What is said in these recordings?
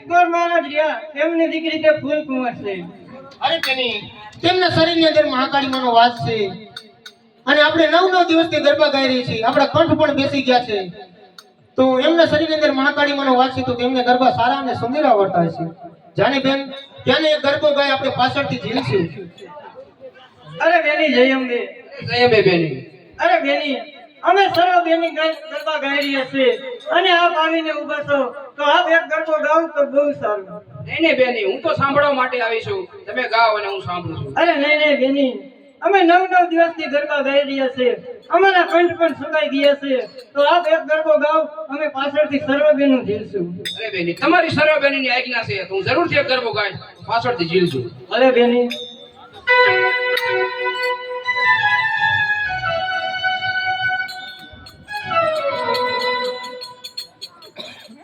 એક ગોર મહારાજ રહ્યા. તેમની દીકરી તે ફૂલ કુંવર છે. અરે તેની તેમના શરીરની અંદર મહાકાળીમાનો વાસ છે. અને આપણે નવ નવ દિવસથી ગરબા ગાઈ રહી છીએ. આપણા કંઠ પણ બેસી ગયા છે. તો એમના શરીરની અંદર મહાકાળીમાનો વાસ છે તો તેમને ગરબા સારા અને સુંદરા આવડતા છે. જાની બેન ત્યાંને એક ગરબો ગાય આપણે પાછળથી ઝીલશું અરે બેની જય અંબે. જયંબે બેની. અરે બેની અમે સર્વ બેની ગરબા ગાઈ છીએ. અને આપ આવીને ઊભા છો. તો આપ એક ગરબો ગાવ તો બહુ સારું. નહીં નહીં બેની હું તો સાંભળવા માટે આવી છું. તમે ગાઓ અને હું સાંભળું છું. અરે નહીં નહીં બેની. અમે નવ નવ દિવસથી ગરબા ગાઈ રહ્યા છીએ. અમારા કંઠ પણ સુકાઈ ગયા છે. તો આપ એક ગરબો ગાવ અમે પાછળથી સર્વ બેનું ઝીલશું. અરે બેની તમારી સર્વની આજ્ઞા છે. તો હું જરૂરથી એક ગરબો ગાઈશ પાછળથી ઝીલશું. અરે બેની.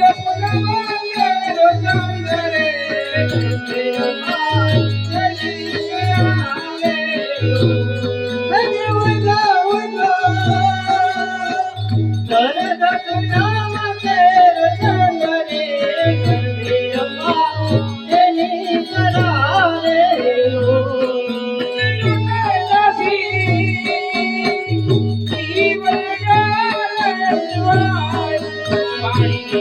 Deus poderoso.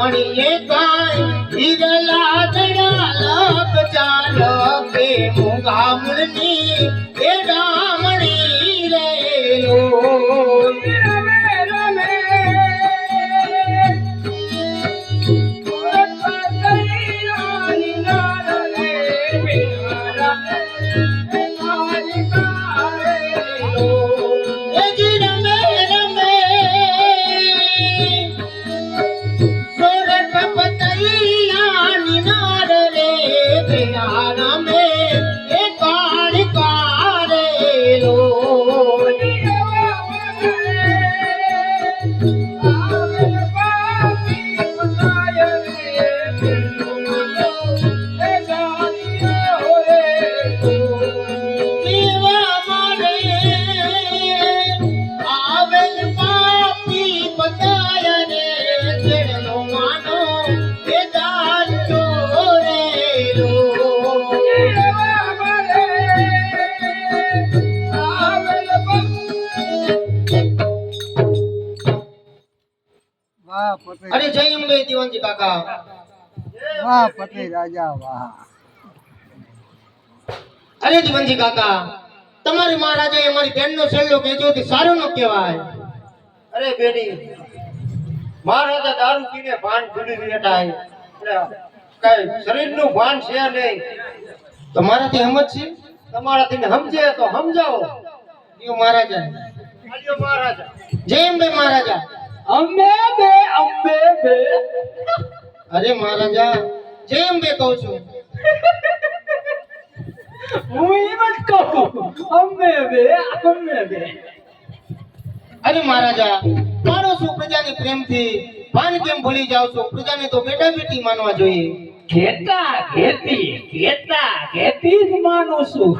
ગામડી એ કાય ઈરલા દડા લક ચાલો કે મુગામણી એ ગામડી રે Thank એજી ஞானமே અરે જય અંબે દીવાનજી કાકા. વાહ પતે રાજા વાહ. અરે દીવાનજી કાકા તમારી મહારાજાએ અમારી બેનનો છેલ્લો કહેજો તે સારો ન કહેવાય. અરે બેની મહારાજા દારૂ પીને ભાન ભૂલી બેઠા છે. એટલે કઈ શરીરનું ભાન છે નહીં. તમારાથી સમજ છે? તમારાથી સમજે તો સમજાવો. મહારાજા. મહારાજા. જય અંબે મહારાજા. અંબે બે અંબે બે. અરે મહારાજા જય બે કહું છું. હું એમ જ કહું અંબે બે અંબે બે. અરે મહારાજા મારો છું પ્રજાની પ્રેમથી ભાન કેમ ભૂલી જાવ છો? પ્રજાને તો બેટા બેટી માનવા જોઈએ. ઘેટા ઘેતી ઘેટા ઘેતી જ માનું છું.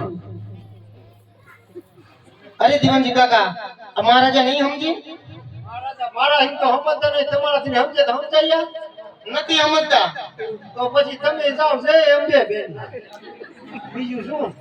અરે દીવાનજી કાકા આ મહારાજા નહીં સમજી? મારા હિંદુ તો સમજતા નહીં તમારાથી સમજે તો સમજાયા નથી સમજતા. તો પછી તમે જાઓ છે એમ બે બેન. બીજું શું?